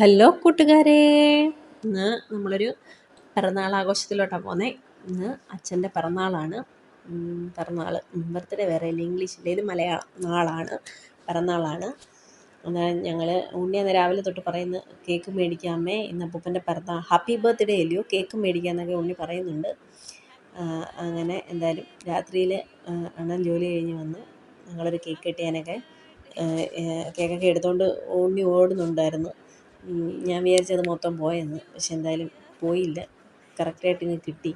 Hello കൂട്ടുകാരെ. ഇന്ന് നമ്മളൊരു പിറന്നാൾ ആഘോഷത്തിലോട്ടാണ് പോകുന്നത് ഇന്ന് അച്ഛന്റെ പിറന്നാളാണ്. പിറന്നാൾ ബർത്ത്ഡേ വേറെ ഇല്ല ഇംഗ്ലീഷിൽ ഇത് മലയാളം നാളാണ്. പിറന്നാളാണ്. എന്നാൽ ഞങ്ങൾ ഉണ്ണി അന്ന് രാവിലെ തൊട്ട് പറയുന്ന കേക്ക് മേടിക്കാമേ ഇന്ന് അപ്പൂപ്പന്റെ പിറന്നാൾ ഹാപ്പി ബർത്ത്ഡേ അല്ലയോ കേക്ക് മേടിക്കാമെന്നൊക്കെ ഉണ്ണി പറയുന്നുണ്ട്. അങ്ങനെ എന്തായാലും രാത്രിയിൽ അണ്ണൻ ജോലി കഴിഞ്ഞ് വന്ന് ഞങ്ങളൊരു കേക്ക് കെട്ടിയാനൊക്കെ കേക്കൊക്കെ എടുത്തുകൊണ്ട് ഉണ്ണി ഓടുന്നുണ്ടായിരുന്നു. ഞാൻ വിചാരിച്ചത് മൊത്തം പോയെന്ന്. പക്ഷെ എന്തായാലും പോയില്ല. കറക്റ്റായിട്ട് ഇങ്ങ് കിട്ടി.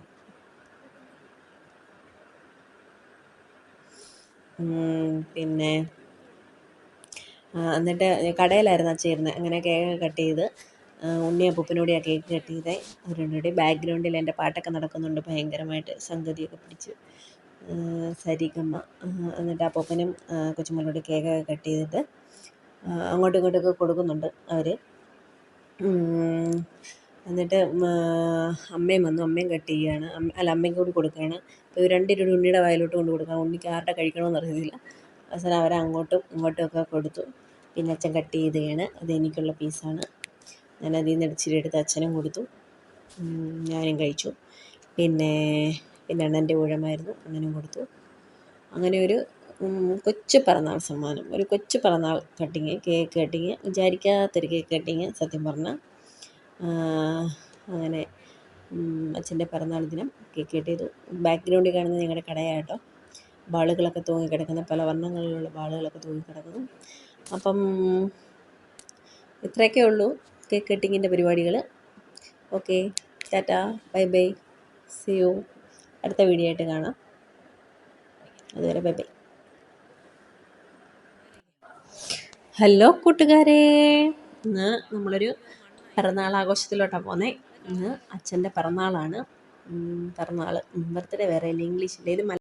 പിന്നെ എന്നിട്ട് കടയിലായിരുന്നു ആ ഇരുന്നത് അങ്ങനെ കേക്ക് കട്ട് ചെയ്ത് ഉണ്ണി അപ്പൂപ്പനോടെയാണ് കേക്ക് കട്ട് ചെയ്തത് അവരുടെ ബാക്ക്ഗ്രൗണ്ടിൽ എന്റെ പാട്ടൊക്കെ നടക്കുന്നുണ്ട്. ഭയങ്കരമായിട്ട് സംഗതിയൊക്കെ പിടിച്ച്. സരിഗമ്മ എന്നിട്ട് അപ്പൂപ്പനും കൊച്ചുമോളോട് കേക്കൊക്കെ കട്ട് ചെയ്തിട്ട് അങ്ങോട്ടും ഇങ്ങോട്ടൊക്കെ കൊടുക്കുന്നുണ്ട് അവർ എന്നിട്ട് അമ്മയും വന്നു. അമ്മയും കട്ട് ചെയ്യുകയാണ്. അല്ല അമ്മയ്ക്ക് കൂടി കൊടുക്കുകയാണ്. അപ്പോൾ ഇവർ രണ്ടുപേരും ഉണ്ണിയുടെ വായിലോട്ട് കൊണ്ട് കൊടുക്കുക ഉണ്ണിക്ക് ആരുടെ കഴിക്കണമെന്ന് അറിയത്തില്ല. അവസാനം അവരെ അങ്ങോട്ടും ഇങ്ങോട്ടും ഒക്കെ കൊടുത്തു. പിന്നെ അച്ഛൻ കട്ട് ചെയ്തുകയാണ്. അത് എനിക്കുള്ള പീസാണ് ഞാൻ അതിൽ നിന്ന് ഇടിച്ചിരി എടുത്ത് അച്ഛനും കൊടുത്തു. ഞാനും കഴിച്ചു. പിന്നെ പിന്നെ അണ്ണന്റെ ഊഴമായിരുന്നു. അണ്ണനും കൊടുത്തു. അങ്ങനെ ഒരു കൊച്ചു പിറന്നാൾ സമ്മാനം. ഒരു കൊച്ചു പിറന്നാൾ കട്ടിങ് കേക്ക് കട്ടിങ് വിചാരിക്കാത്തൊരു കേക്ക് കട്ടിങ് സത്യം പറഞ്ഞാൽ അങ്ങനെ അച്ഛന്റെ പിറന്നാൾ ദിനം കേക്ക് കട്ട് ചെയ്തു. ബാക്ക്ഗ്രൗണ്ടിൽ കാണുന്നത് ഞങ്ങളുടെ കടയാട്ടോ. ബാളുകളൊക്കെ തൂങ്ങി കിടക്കുന്ന പല വർണങ്ങളിലുള്ള ബാളുകളൊക്കെ തൂങ്ങി കിടക്കുന്നു. അപ്പം ഇത്രയൊക്കെ ഉള്ളൂ കേക്ക് കട്ടിങ്ങിന്റെ പരിപാടികൾ ഓക്കെ ടാറ്റ ബൈ ബൈ സി യു അടുത്ത വീഡിയോ ആയിട്ട് കാണാം. അതുവരെ ബൈ ബൈ. ഹലോ കൂട്ടുകാരെ. ഇന്ന് നമ്മളൊരു പിറന്നാൾ ആഘോഷത്തിലോട്ടാണ് പോകുന്നത് ഇന്ന് അച്ഛന്റെ പിറന്നാളാണ്. പിറന്നാൾ ബർത്ത്ഡേ വേറെ ഇല്ല ഇംഗ്ലീഷിൽ ഇത്